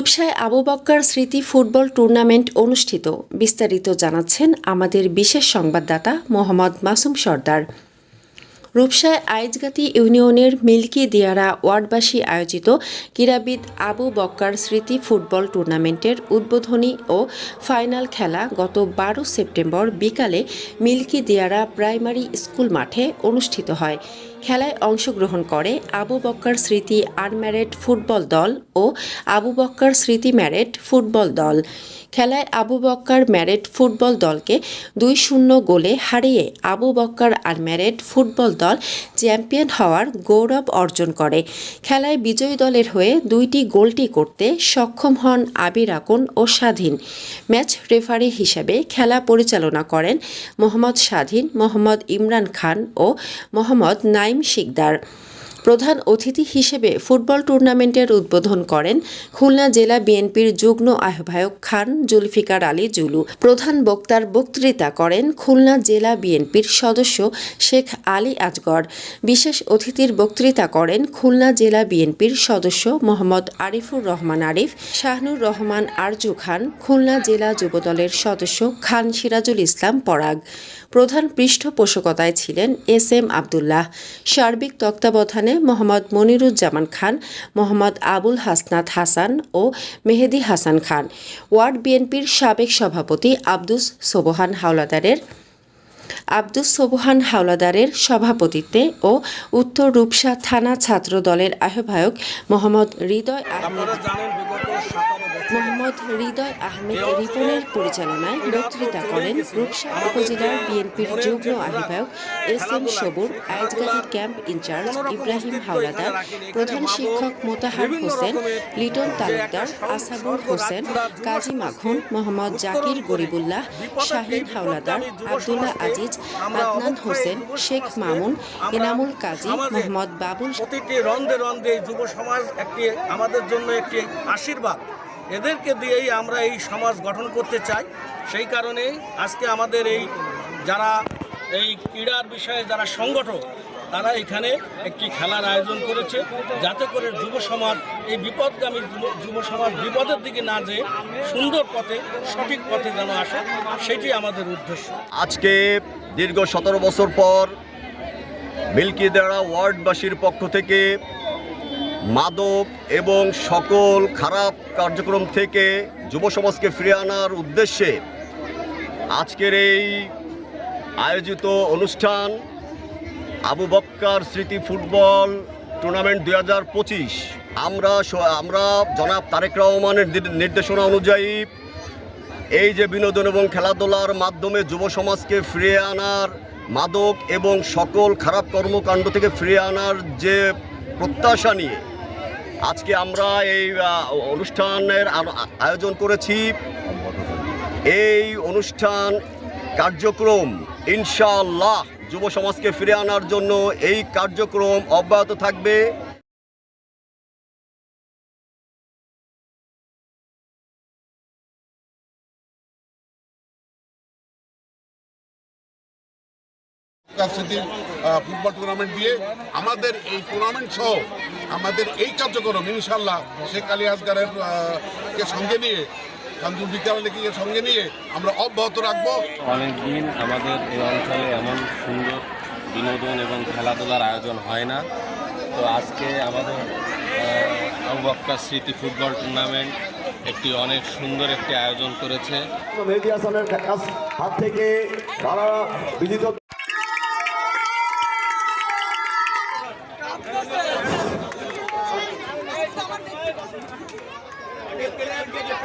রূপসায় আবু বক্কার স্মৃতি football tournament অনুষ্ঠিত, বিস্তারিত জানাচ্ছেন আমাদের বিশেষ সংবাদদাতা মোহাম্মদ মাসুম সর্দার। রূপসায় আইজগাতি ইউনিয়নের মিল্কি দিয়ারা ওয়ার্ডবাসী আয়োজিত ক্রীড়াবিদ আবু বক্কার স্মৃতি ফুটবল টুর্নামেন্টের উদ্বোধনী ও ফাইনাল খেলা গত বারো সেপ্টেম্বর বিকালে মিল্কি দিয়ারা প্রাইমারি স্কুল মাঠে অনুষ্ঠিত হয়। খেলায় অংশগ্রহণ করে আবু বক্কার স্মৃতি আনম্যারেড ফুটবল দল ও আবু বক্কার স্মৃতি ম্যারেড ফুটবল দল। খেলায় আবু বক্কার ম্যারেড ফুটবল দলকে দুই শূন্য গোলে হারিয়ে আবু বক্কার আনম্যারেড ফুটবল দল চ্যাম্পিয়ন হওয়ার গৌরব অর্জন করে। খেলায় বিজয়ী দলের হয়ে দুইটি গোলটি করতে সক্ষম হন আবির আকন ও স্বাধীন। ম্যাচ রেফারি হিসাবে খেলা পরিচালনা করেন মোহাম্মদ স্বাধীন, মোহাম্মদ ইমরান খান ও মোহাম্মদ নাইম শিকদার। প্রধান অতিথি হিসেবে ফুটবল টুর্নামেন্টের উদ্বোধন করেন খুলনা জেলা বিএনপির যুগ্ম আহ্বায়ক খান জুলফিকার আলী জুলু। প্রধান বক্তার বক্তৃতা করেন খুলনা জেলা বিএনপির সদস্য শেখ আলী আজগর। বিশেষ অতিথির বক্তৃতা করেন খুলনা জেলা বিএনপির সদস্য মোহাম্মদ আরিফুর রহমান আরিফ, শাহনুর রহমান আরজু খান, খুলনা জেলা যুবদলের সদস্য খান সিরাজুল ইসলাম পরাগ। প্রধান পৃষ্ঠপোষকতায় ছিলেন এস এম আবদুল্লাহ। সার্বিক তত্ত্বাবধানে মোহাম্মদ মনিরুজ্জামান খান, মোহাম্মদ আবুল হাসনাত হাসান ও মেহেদি হাসান খান। ওয়ার্ড বিএনপির সাবেক সভাপতি আব্দুস সোবহান হাওলাদারের আব্দুস সোবহান হাওলাদারের সভাপতিত্বে ও উত্তর রূপসা থানা ছাত্র দলের আহ্বায়ক মোহাম্মদ হৃদয় আহমেদ। মোহাম্মদ হৃদয় আহমেদ রিপনের পরিচালনায় বক্তৃতা করেন রূপসা উপজেলার বিএনপির যুগ্ম আহ্বায়ক এস এম সবুর আয়াজগাদি ক্যাম্প ইনচার্জ ইব্রাহিম হাওলাদার প্রধান শিক্ষক মোতাহার হোসেন লিটন তালুকদার আসাবুর হোসেন কাজী মাখন মোহাম্মদ জাকির গরিবুল্লাহ শাহিন হাওলাদার আবদুল্লাহ আজিজ আদনান হোসেন শেখ মামুন এনামুল কাজী মোহাম্মদ বাবুল প্রতিটি রন্ধে রন্ধে এই যুব সমাজ একটি আমাদের জন্য একটি আশীর্বাদ। এদেরকে দিয়েই আমরা এই সমাজ গঠন করতে চাই। সেই কারণেই আজকে আমাদের এই যারা এই ক্রীড়ার বিষয়ে যারা সংগঠক তারা এখানে একটি খেলার আয়োজন করেছে। যাতে করে যুব সমাজ এই বিপদগামী যুব- যুব সমাজ বিপদের দিকে না যেয়ে সুন্দর পথে সঠিক পথে যেন আসে সেটি আমাদের উদ্দেশ্য। আজকে দীর্ঘ সতেরো বছর পর মিল্কিদারা ওয়ার্ডবাসীর পক্ষ থেকে মাদক এবং সকল খারাপ কার্যক্রম থেকে যুব সমাজকে ফিরে আনার উদ্দেশ্যে আজকের এই আয়োজিত অনুষ্ঠান আবু বক্কার স্মৃতি ফুটবল টুর্নামেন্ট দুই হাজার পঁচিশ। আমরা আমরা জনাব তারেক রহমানের নির্দেশনা অনুযায়ী এই যে বিনোদন এবং খেলাধুলার মাধ্যমে যুব সমাজকে ফিরিয়ে আনার মাদক এবং সকল খারাপ কর্মকাণ্ড থেকে ফিরিয়ে আনার যে প্রত্যাশা নিয়ে আজকে আমরা এই অনুষ্ঠানের আয়োজন করেছি। এই অনুষ্ঠান কার্যক্রম ইনশাআল্লাহ যুব সমাজকে ফিরে আনার জন্য এই কার্যক্রম অব্যাহত থাকবে। ফুটবল টুর্নামেন্ট দিয়ে আমাদের এই টুর্নামেন্ট সহ আমাদের এই কার্যক্রম ইনশাল্লাহ শেখ আলী আসগারের কে সঙ্গে নিয়ে কান্দুল বিকালেকে সঙ্গে নিয়ে আমরা অব্যাহত রাখব। অনেকদিন আমাদের এই অঞ্চলে এমন সুন্দর বিনোদন এবং খেলাধুলার আয়োজন হয় না। তো আজকে আমাদের আহ, স্মৃতি ফুটবল টুর্নামেন্ট একটি অনেক সুন্দর একটি আয়োজন করেছে। মেহেদি হাসানের হাত থেকে তারা বিজিত Have a.